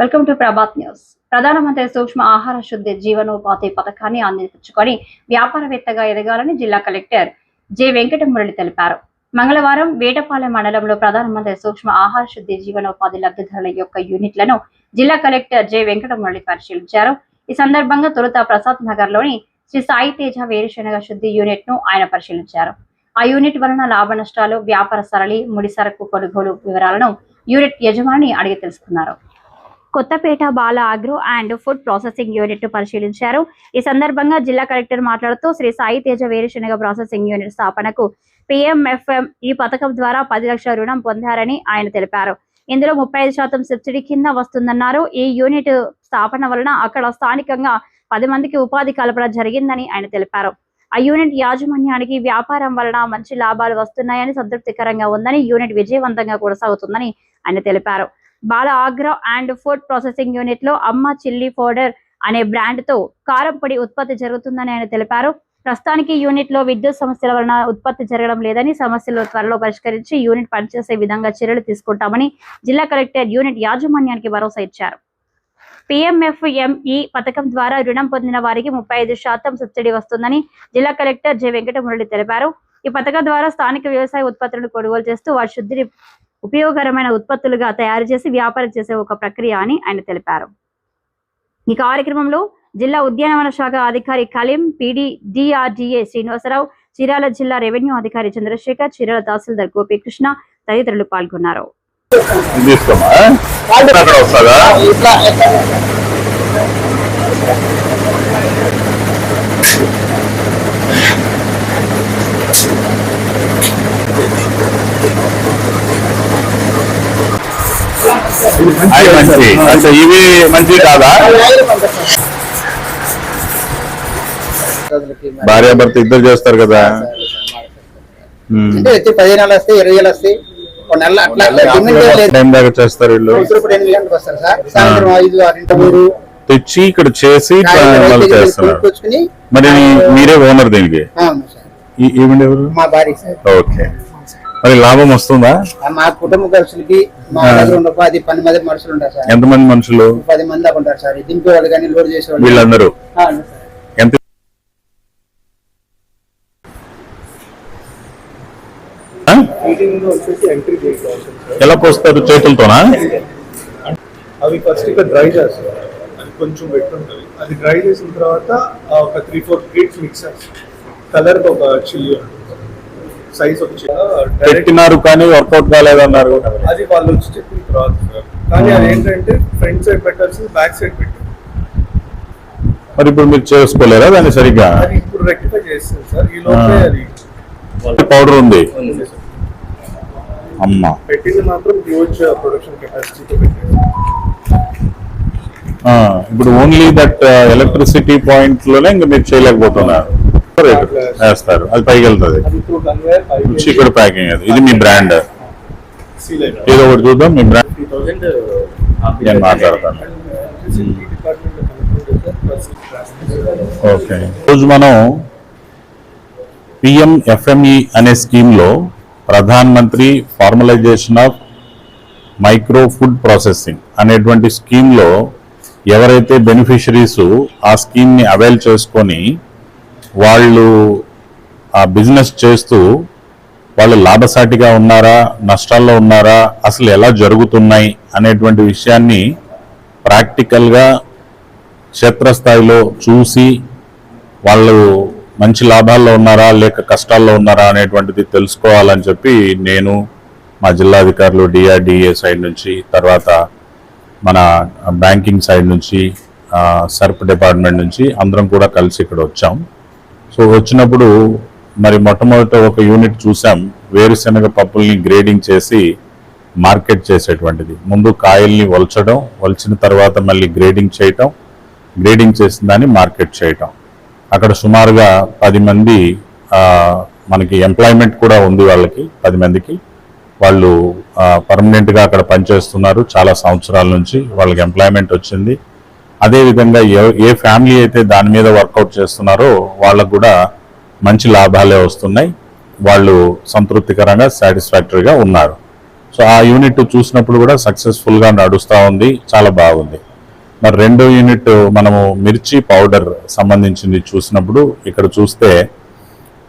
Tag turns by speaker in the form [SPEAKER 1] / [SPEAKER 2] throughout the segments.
[SPEAKER 1] Welcome to Prabhat news ప్రధానమంత్రి సూక్ష్మ ఆహార శుద్ధి జీవనోపాధి పథకాన్ని అందించుకొని వ్యాపారవేత్తగా ఎదగాలని జిల్లా కలెక్టర్ జె వెంకటమురళి తెలిపారు. మంగళవారం వేటపాలెం మండలంలో ప్రధానమంత్రి సూక్ష్మ ఆహార శుద్ధి జీవనోపాధి లబ్ధిదారుల యొక్క యూనిట్లను జిల్లా కలెక్టర్ జె వెంకటమురళి పరిశీలించారు. ఈ సందర్భంగా తొలుత ప్రసాద్ నగర్లోని శ్రీ సాయి తేజ వేరుశనగ శుద్ధి యూనిట్ను ఆయన పరిశీలించారు. ఆ యూనిట్ వలన లాభ నష్టాలు వ్యాపార సరళి ముడి సరకు కొనుగోలు వివరాలను యూనిట్ యజమాని అడిగి తెలుసుకున్నారు. Kothapeta Bala agro and food processing unit పరిశీలించారు. ఈ సందర్భంగా జిల్లా కలెక్టర్ మాట్లాడుతూ శ్రీ సాయి తేజ వేరుశనగ ప్రాసెసింగ్ యూనిట్ స్థాపనకు పిఎంఎఫ్ఎం ఈ పథకం ద్వారా పది లక్షల రుణం పొందారని ఆయన తెలిపారు. ఇందులో ముప్పై ఐదు శాతం సబ్సిడీ కింద వస్తుందన్నారు. ఈ యూనిట్ స్థాపన వలన అక్కడ స్థానికంగా పది మందికి ఉపాధి కల్పన జరిగిందని ఆయన తెలిపారు. ఆ యూనిట్ యాజమాన్యానికి వ్యాపారం వలన మంచి లాభాలు వస్తున్నాయని సంతృప్తికరంగా ఉందని యూనిట్ విజయవంతంగా కొనసాగుతుందని ఆయన తెలిపారు. Bala agro and food processing యూనిట్లో అమ్మ చిల్లీ పౌడర్ అనే బ్రాండ్తో కారం పొడి ఉత్పత్తి జరుగుతుందని ఆయన తెలిపారు. ప్రస్తుతానికి యూనిట్లో విద్యుత్ సమస్యల వలన ఉత్పత్తి జరగడం లేదని సమస్యలు త్వరలో పరిష్కరించి యూనిట్ పనిచేసే విధంగా చర్యలు తీసుకుంటామని జిల్లా కలెక్టర్ యూనిట్ యాజమాన్యానికి భరోసా ఇచ్చారు. పిఎంఎఫ్ఎంఈ పథకం ద్వారా రుణం పొందిన వారికి ముప్పై ఐదు శాతం సబ్సిడీ వస్తుందని జిల్లా కలెక్టర్ జె వెంకటమురళి తెలిపారు. ఈ పథకం ద్వారా స్థానిక వ్యవసాయ ఉత్పత్తులను కొనుగోలు చేస్తూ వారి శుద్ధిని ఉపయోగకరమైన ఉత్పత్తులుగా తయారు చేసి వ్యాపారం చేసే ఒక ప్రక్రియ అని ఆయన తెలిపారు. ఈ కార్యక్రమంలో జిల్లా ఉద్యానవన శాఖ అధికారి కలీం పీడి డిఆర్డిఏ శ్రీనివాసరావు చీరాల జిల్లా రెవెన్యూ అధికారి చంద్రశేఖర్ చీరాల తహసీల్దార్ గోపీకృష్ణ తదితరులు పాల్గొన్నారు.
[SPEAKER 2] అవి మంచి అంటే ఇవి మంచి కాదా? భార్యాభర్త ఇద్దరు చేస్తారు కదా.
[SPEAKER 3] అంటే వచ్చి పదిహేను నెలలు వస్తాయి ఇరవై వేలు వస్తాయి ఒక నెల అట్లా
[SPEAKER 2] టైం దాకా చేస్తారు వీళ్ళు.
[SPEAKER 3] ఇప్పుడు ఇప్పుడు ఎనిమిది గంటలకు వస్తారు సార్. సాయంత్రం ఐదు ఆరింటి మూడు.
[SPEAKER 2] తెచ్చి ఇక్కడ చేసి చేస్తున్నారు మరి మీరే ఓనర్ దీనికి? ఎవరు?
[SPEAKER 3] మా భార్య సార్.
[SPEAKER 2] ఓకే. మరి లాభం వస్తుందా?
[SPEAKER 3] మా కుటుంబ ఖర్చులకి మా దగ్గర ఉన్న పది పది మంది మనుషులు ఉంటారు సార్.
[SPEAKER 2] ఎంతమంది మనుషులు?
[SPEAKER 3] పది మంది దాకా ఉంటారు సార్. దింపే వాళ్ళు కానీ లోడ్ చేసేవాళ్ళు
[SPEAKER 2] వీళ్ళందరూ?
[SPEAKER 3] అవును సార్.
[SPEAKER 2] ఎంత? ఆ?
[SPEAKER 4] ఎంట్రీ చేయాల్సి సార్
[SPEAKER 2] ఎలా పోస్తారు చేతులతోనా?
[SPEAKER 4] అవి ఫస్ట్ ఇక్కడ డ్రై చేస్తారు. అది కొంచెం వెట్ ఉంటుంది అది డ్రై చేసిన తర్వాత ఆ ఒక three four plates mixer colour ఒక చిల్లీ సైజ్ డైరెక్ట్
[SPEAKER 2] పెట్టినారు కానీ వర్కౌట్ కాలేదన్నారు.
[SPEAKER 4] అది వాళ్ళు వచ్చి చెప్పిన తర్వాత కానీ అది ఏంటంటే ఫ్రంట్ సైడ్ పెట్టాల్సింది బ్యాక్ సైడ్ పెట్టారు.
[SPEAKER 2] మరి ఇప్పుడు మీరు చేసుకోలేరా దాన్ని సరిగ్గా?
[SPEAKER 4] అది ఇప్పుడు రెక్టిఫై చేస్తుంది సార్. ఈ లోపే. అది.
[SPEAKER 2] పౌడర్ ఉంది.
[SPEAKER 4] ఉంది సార్.
[SPEAKER 2] అమ్మ.
[SPEAKER 4] పెట్టింది మాత్రం హ్యూజ్ ప్రొడక్షన్ కెపాసిటీతో పెట్టారు.
[SPEAKER 2] ఇప్పుడు ఓన్లీ దట్ ఎలక్ట్రిసిటీ పాయింట్లోనే ఇంకా మీరు చేయలేకపోతున్నారు. వేస్తారు. అది పైకి వెళ్తుంది
[SPEAKER 4] కన్వేర్
[SPEAKER 2] చికెన్ ప్యాకింగ్ అది. ఇది మీ బ్రాండ్. ఏదో ఒకటి చూద్దాం. మీ బ్రాండ్.
[SPEAKER 4] థౌసండ్
[SPEAKER 2] నేను మాట్లాడతాను. ఓకే. రోజు మనం పిఎం ఎఫ్ఎంఈ అనే స్కీమ్లో Pradhan Mantri formalisation of micro food processing అనేటువంటి స్కీమ్లో ఎవరైతే బెనిఫిషరీస్ ఆ స్కీమ్ని అవైల్ చేసుకొని వాళ్ళు ఆ బిజినెస్ చేస్తూ వాళ్ళు లాభసాటిగా ఉన్నారా నష్టాల్లో ఉన్నారా అసలు ఎలా జరుగుతున్నాయి అనేటువంటి విషయాన్ని ప్రాక్టికల్గా క్షేత్రస్థాయిలో చూసి వాళ్ళు మంచి లాభాల్లో ఉన్నారా లేక కష్టాల్లో ఉన్నారా అనేటువంటిది తెలుసుకోవాలని చెప్పి నేను మా జిల్లాధికారులు డిఆర్డిఏ సైడ్ నుంచి తర్వాత మన బ్యాంకింగ్ సైడ్ నుంచి సర్ప్ డిపార్ట్మెంట్ నుంచి అందరం కూడా కలిసి ఇక్కడ వచ్చాం. సో వచ్చినప్పుడు మరి మొట్టమొదట ఒక యూనిట్ చూసాం. వేరుశనగ పప్పుల్ని గ్రేడింగ్ చేసి మార్కెట్ చేసేటువంటిది. ముందు కాయల్ని వలచడం వలిచిన తర్వాత మళ్ళీ గ్రేడింగ్ చేయటం గ్రేడింగ్ చేసిన దాన్ని మార్కెట్ చేయటం. అక్కడ సుమారుగా పది మంది మనకి ఎంప్లాయ్మెంట్ కూడా ఉంది వాళ్ళకి పది మందికి. వాళ్ళు పర్మనెంట్గా అక్కడ పనిచేస్తున్నారు. చాలా సంవత్సరాల నుంచి వాళ్ళకి ఎంప్లాయ్మెంట్ వచ్చింది. అదేవిధంగా ఏ ఏ ఫ్యామిలీ అయితే దాని మీద వర్కౌట్ చేస్తున్నారో వాళ్ళకు కూడా మంచి లాభాలే వస్తున్నాయి. వాళ్ళు సంతృప్తికరంగా సాటిస్ఫాక్టరీగా ఉన్నారు. సో ఆ యూనిట్ చూసినప్పుడు కూడా సక్సెస్ఫుల్గా నడుస్తూ ఉంది. చాలా బాగుంది. మరి రెండో యూనిట్ మనము మిర్చి పౌడర్ సంబంధించింది చూసినప్పుడు ఇక్కడ చూస్తే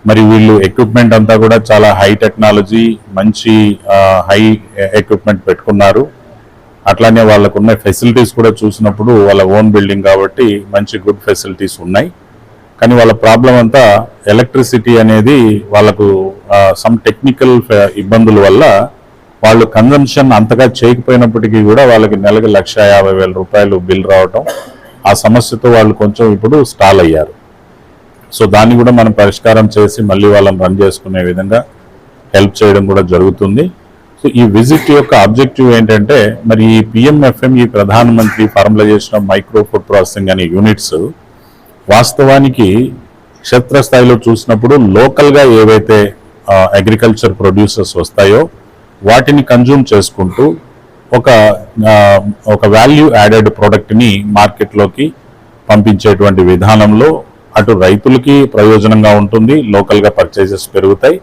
[SPEAKER 2] మరి వీళ్ళు ఎక్విప్మెంట్ అంతా కూడా చాలా హై టెక్నాలజీ మంచి హై ఎక్విప్మెంట్ పెట్టుకున్నారు. అట్లానే వాళ్ళకున్న ఫెసిలిటీస్ కూడా చూసినప్పుడు వాళ్ళ ఓన్ బిల్డింగ్ కాబట్టి మంచి గుడ్ ఫెసిలిటీస్ ఉన్నాయి. కానీ వాళ్ళ ప్రాబ్లం అంతా ఎలక్ట్రిసిటీ అనేది వాళ్ళకు సమ్ టెక్నికల్ ఇబ్బందుల వల్ల వాళ్ళు కన్జంప్షన్ అంతగా చేయకపోయినప్పటికీ కూడా వాళ్ళకి నెలకు లక్ష యాభై వేల రూపాయలు బిల్ రావటం ఆ సమస్యతో వాళ్ళు కొంచెం ఇప్పుడు స్టాల్ అయ్యారు. సో దాన్ని కూడా మనం పరిష్కారం చేసి మళ్ళీ వాళ్ళని రన్ చేసుకునే విధంగా హెల్ప్ చేయడం కూడా జరుగుతుంది. సో ఈ విజిట్ యొక్క ఆబ్జెక్టివ్ ఏంటంటే మరి ఈ పిఎంఎఫ్ఎం ఈ Pradhan Mantri formalisation of micro food processing అనే యూనిట్స్ వాస్తవానికి క్షేత్రస్థాయిలో చూసినప్పుడు లోకల్గా ఏవైతే అగ్రికల్చర్ ప్రొడ్యూసర్స్ వస్తాయో వాటిని కన్జ్యూమ్ చేసుకుంటూ ఒక ఒక వాల్యూ యాడెడ్ ప్రోడక్ట్ని మార్కెట్లోకి పంపించేటువంటి విధానంలో అటు రైతులకి ప్రయోజనంగా ఉంటుంది లోకల్గా పర్చేజెస్ పెరుగుతాయి.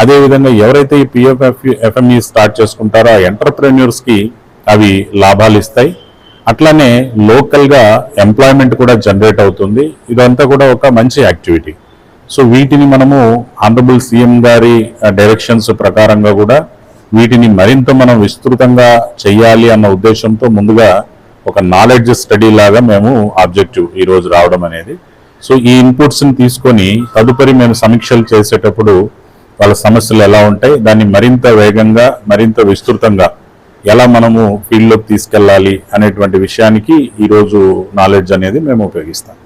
[SPEAKER 2] అదేవిధంగా ఎవరైతే ఈ పిఎఫ్ఎఫ్ ఎఫ్ఎంఈ స్టార్ట్ చేసుకుంటారో ఆ ఎంటర్ప్రెన్యూర్స్కి అవి లాభాలు ఇస్తాయి. అట్లానే లోకల్గా ఎంప్లాయ్మెంట్ కూడా జనరేట్ అవుతుంది. ఇదంతా కూడా ఒక మంచి యాక్టివిటీ సో వీటిని మనము ఆనరబుల్ సీఎం గారి డైరెక్షన్స్ ప్రకారంగా కూడా వీటిని మరింత మనం విస్తృతంగా చేయాలి అన్న ఉద్దేశంతో ముందుగా ఒక నాలెడ్జ్ స్టడీ లాగా మేము ఆబ్జెక్టివ్ ఈరోజు రావడం అనేది. సో ఈ ఇన్పుట్స్ని తీసుకొని తదుపరి మేము సమీక్షలు చేసేటప్పుడు వాళ్ళ సమస్యలు ఎలా ఉంటాయి దాన్ని మరింత వేగంగా మరింత విస్తృతంగా ఎలా మనము ఫీల్డ్లోకి తీసుకెళ్ళాలి అనేటువంటి విషయానికి ఈరోజు నాలెడ్జ్ అనేది మేము ఉపయోగిస్తాం.